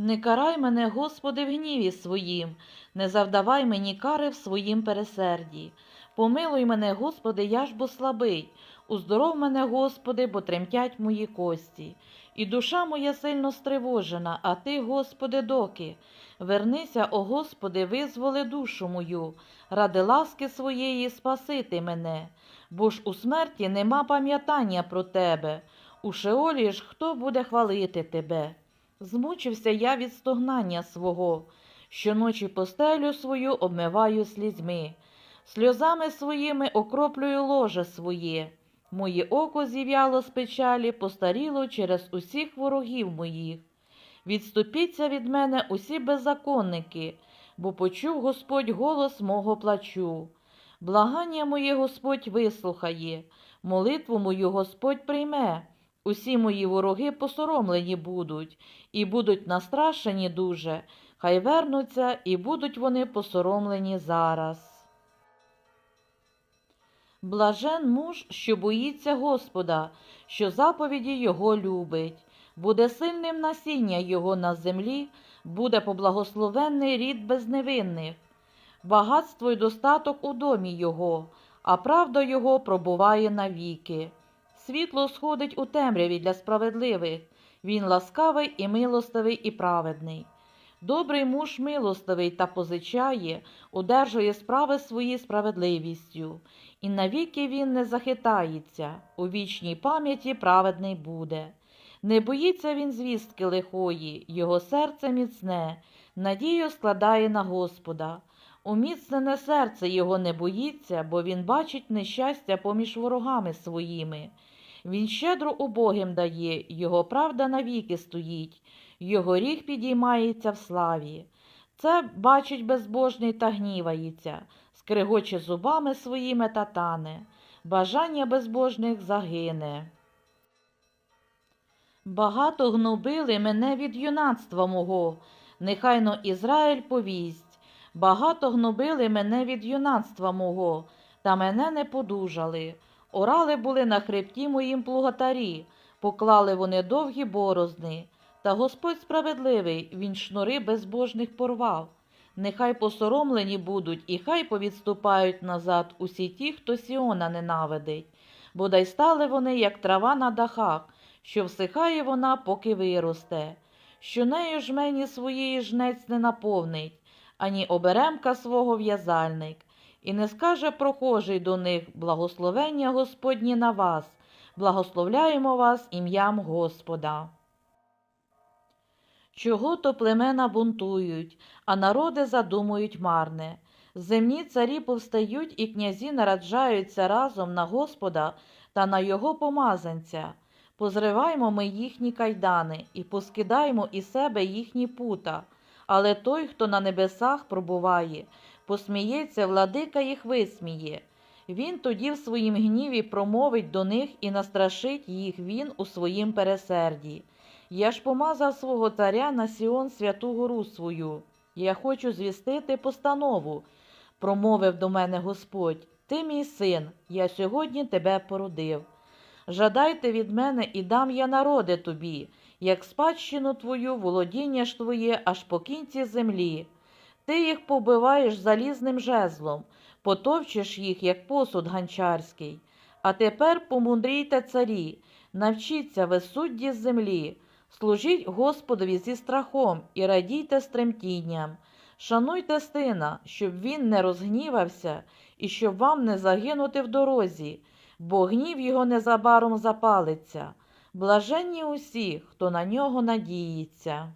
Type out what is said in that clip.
Не карай мене, Господи, в гніві своїм, не завдавай мені кари в своїм пересерді. Помилуй мене, Господи, я ж бо слабий, уздоров мене, Господи, бо тремтять мої кості. І душа моя сильно стривожена, а Ти, Господи, доки. Вернися, о Господи, визволи душу мою, ради ласки своєї спасити мене, бо ж у смерті нема пам'ятання про Тебе, у Шеолі ж хто буде хвалити Тебе? Змучився я від стогнання свого, щоночі постелю свою обмиваю слізьми, сльозами своїми окроплюю ложе своє. Моє око зів'яло з печалі, постаріло через усіх ворогів моїх. Відступіться від мене усі беззаконники, бо почув Господь голос мого плачу. Благання моє Господь вислухає, молитву мою Господь прийме. Усі мої вороги посоромлені будуть, і будуть настрашені дуже, хай вернуться, і будуть вони посоромлені зараз. Блажен муж, що боїться Господа, що заповіді Його любить, буде сильним насіння Його на землі, буде поблагословенний рід безневинних, багатство й достаток у домі Його, а правда Його пробуває навіки. Світло сходить у темряві для справедливих, він ласкавий і милостивий і праведний. Добрий муж милостивий та позичає, одержує справи свої справедливістю, і навіки він не захитається, у вічній пам'яті праведний буде. Не боїться він звістки лихої, його серце міцне, надію складає на Господа. Уміцнене серце його не боїться, бо він бачить нещастя поміж ворогами своїми. Він щедро убогим дає, його правда навіки стоїть, його ріг підіймається в славі. Це бачить безбожний та гнівається, скригоче зубами своїми та тане, бажання безбожних загине. Багато гнобили мене від юнацтва мого, нехайно Ізраїль повість. Багато гнобили мене від юнацтва мого, та мене не подужали. Орали були на хребті моїм плугатарі, поклали вони довгі борозни. Та Господь справедливий, він шнури безбожних порвав. Нехай посоромлені будуть, і хай повідступають назад усі ті, хто Сіона ненавидить. Бодай стали вони, як трава на дахах, що всихає вона, поки виросте, що нею жмені своєї жнець не наповнить, ані оберемка свого в'язальник. І не скаже прохожий до них благословення Господні на вас, благословляємо вас ім'ям Господа. Чого то племена бунтують, а народи задумують марне. Земні царі повстають і князі нараджаються разом на Господа та на його помазанця. Позриваймо ми їхні кайдани і поскидаймо із себе їхні пута. Але той, хто на небесах пробуває, посміється, владика їх висміє. Він тоді в своїм гніві промовить до них і настрашить їх він у своїм пересерді. Я ж помазав свого царя на Сіон святу гору свою. Я хочу звістити постанову, промовив до мене Господь. Ти мій син, я сьогодні тебе породив. Жадайте від мене і дам я народи тобі, як спадщину твою, володіння ж твоє аж по кінці землі. Ти їх побиваєш залізним жезлом, потовчиш їх, як посуд ганчарський. А тепер помудрійте царі, навчіться ви судді землі, служіть Господові зі страхом і радійте з тремтінням. Шануйте сина, щоб він не розгнівався і щоб вам не загинути в дорозі, бо гнів його незабаром запалиться. Блаженні усі, хто на нього надіється.